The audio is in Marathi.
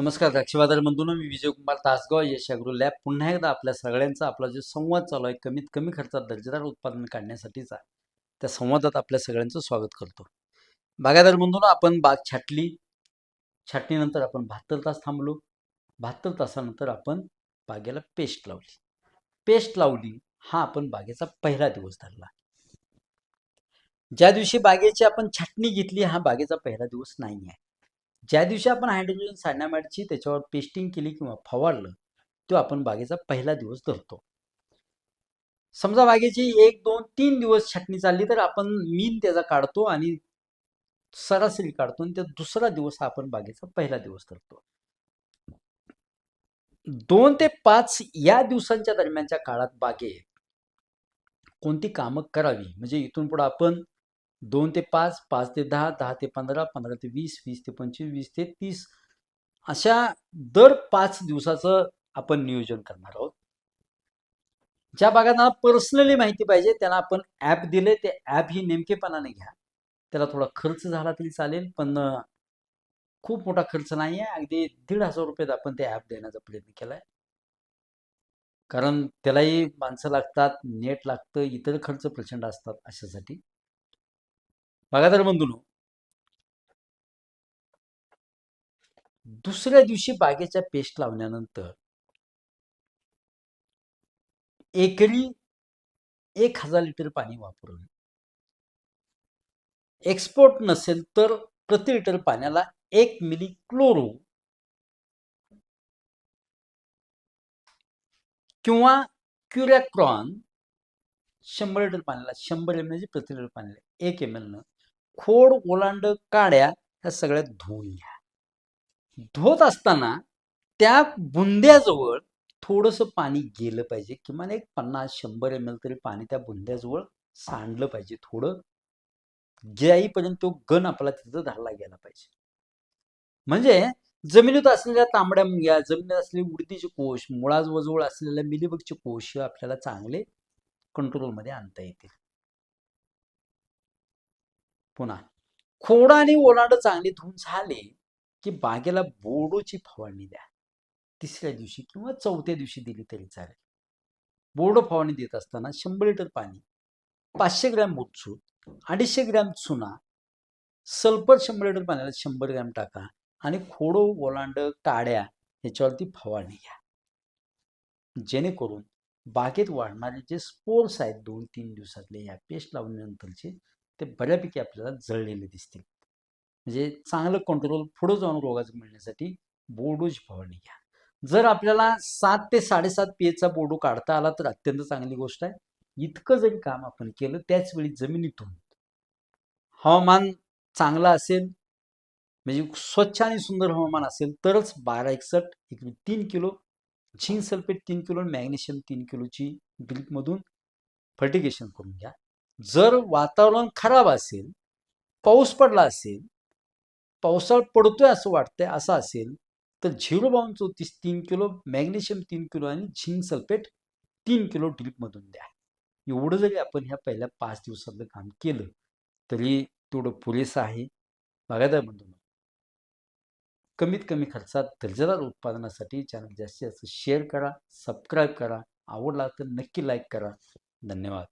नमस्कार द्राक्षबाजार बंधून मी विजयकुमार तासगाव यश लॅब पुन्हा एकदा आपल्या सगळ्यांचा आपला जो संवाद चालू आहे कमीत कमी खर्चात दर्जेदार उत्पादन काढण्यासाठीचा त्या संवादात आपल्या सगळ्यांचं स्वागत करतो. बागायदार बंधून आपण बाग छाटली छाटणीनंतर आपण बहात्तर तास थांबलो. बहात्तर तासानंतर आपण बागेला पेस्ट लावली. पेस्ट लावली हा आपण बागेचा पहिला दिवस धरला. ज्या दिवशी बागेची आपण छाटणी घेतली हा बागेचा पहिला दिवस नाही आहे ज्या दिवशी आपण हायड्रोजन सायनामाइडची त्याच्यावर पेस्टिंग केली किंवा फवारलं तो आपण बागेचा पहिला दिवस धरतो. समजा बागेची एक दोन तीन दिवस छाटणी चालली तर आपण मीन त्याचा काढतो आणि सरासरी काढतो आणि त्या दुसरा दिवस हा आपण बागेचा पहिला दिवस धरतो. दोन ते पाच या दिवसांच्या दरम्यानच्या काळात बागेत कोणती कामं करावी? म्हणजे इथून पुढे आपण दोन ते पाच पाच ते दहा दहा ते पंधरा पंधरा ते वीस वीस ते पंचवीस वीस ते तीस. अशा दर पाच दिवसाचं आपण नियोजन करणार आहोत. ज्या भागांना पर्सनली माहिती पाहिजे त्यांना आपण ॲप दिले ते ॲप ही नेमकेपणाने घ्या. त्याला थोडा खर्च झाला तरी चालेल पण खूप मोठा खर्च नाही आहे अगदी दीड हजार रुपयात आपण ते ॲप देण्याचा प्रयत्न केला आहे कारण त्यालाही माणसं लागतात नेट लागतं इतर खर्च प्रचंड असतात अशासाठी. बागायदार बंधून दुसऱ्या दिवशी बागेच्या पेस्ट लावल्यानंतर एकरी एक हजार लिटर पाणी वापरून एक्सपोर्ट नसेल तर प्रति लिटर पाण्याला एक मिली क्लोरो किंवा क्युरॅक्रॉन शंभर लिटर पाण्याला शंभर एम म्हणजे एल प्रति लिटर पाण्याला एक एम एल खोड ओलांड काड्या ह्या सगळ्या धुवून घ्या. धुवत असताना त्या बुंद्याजवळ थोडंसं पाणी गेलं पाहिजे किमान एक पन्नास शंभर एम एल तरी पाणी त्या बुंद्याजवळ सांडलं पाहिजे थोडं. जाईपर्यंत तो गण आपला तिथं धरला गेला पाहिजे. म्हणजे जमिनीत असलेल्या तांबड्या मुंग्या जमिनीत असलेले उडतीचे कोश मुळाजवळ असलेल्या मिलीबगचे कोश आपल्याला चांगले कंट्रोलमध्ये आणता येतील. पुन्हा. खोड आणि ओलांड चांगली धुवून झाले की बागेला बोडोची फवारणी द्या. तिसऱ्या दिवशी किंवा चौथ्या दिवशी दिली तरी चालेल. बोडो फवारणी देत असताना शंभर लिटर पाणी पाचशे ग्रॅम मूतसूट अडीचशे ग्रॅम चुना सल्फर शंभर लिटर पाण्याला शंभर ग्रॅम टाका आणि खोडो ओलांड काड्या याच्यावरती फवारणी घ्या. जेणेकरून बागेत वाढणारे जे स्पोर्स आहेत दोन तीन दिवसातले या पेस्ट लावल्यानंतरचे ते बऱ्यापैकी आपल्याला जळलेले दिसतील. म्हणजे चांगलं कंट्रोल पुढं जाऊन रोगाचं मिळण्यासाठी बोडूज फवारणी घ्या. जर आपल्याला सात ते साडेसात पीएचचा बोर्डो काढता आला तर अत्यंत चांगली गोष्ट आहे. इतकं जरी काम आपण केलं त्याच वेळी जमिनीतून हवामान चांगलं असेल म्हणजे स्वच्छ आणि सुंदर हवामान असेल तरच बारा एकसठ एक म्हणजे तीन किलो झिंक सल्फेट तीन किलो आणि मॅग्नेशियम तीन किलोची ड्रिपमधून फर्टिगेशन करून घ्या. जर वातावरण खराब असेल पाऊस पडला असेल पावसाळा पडतोय असं वाटतंय असं असेल तर झिरो बावन्न चौतीस तीन किलो मॅग्नेशियम तीन किलो आणि झिंक सल्फेट तीन किलो ड्रिपमधून द्या. एवढं जरी आपण ह्या पहिल्या पाच दिवसातलं काम केलं तरी तेवढं पुरेसं आहे. बागायदार म्हणून कमीत कमी खर्चात दर्जेदार उत्पादनासाठी चॅनल जास्तीत जास्त शेअर करा सबस्क्राईब करा. आवडला तर नक्की लाईक करा. धन्यवाद.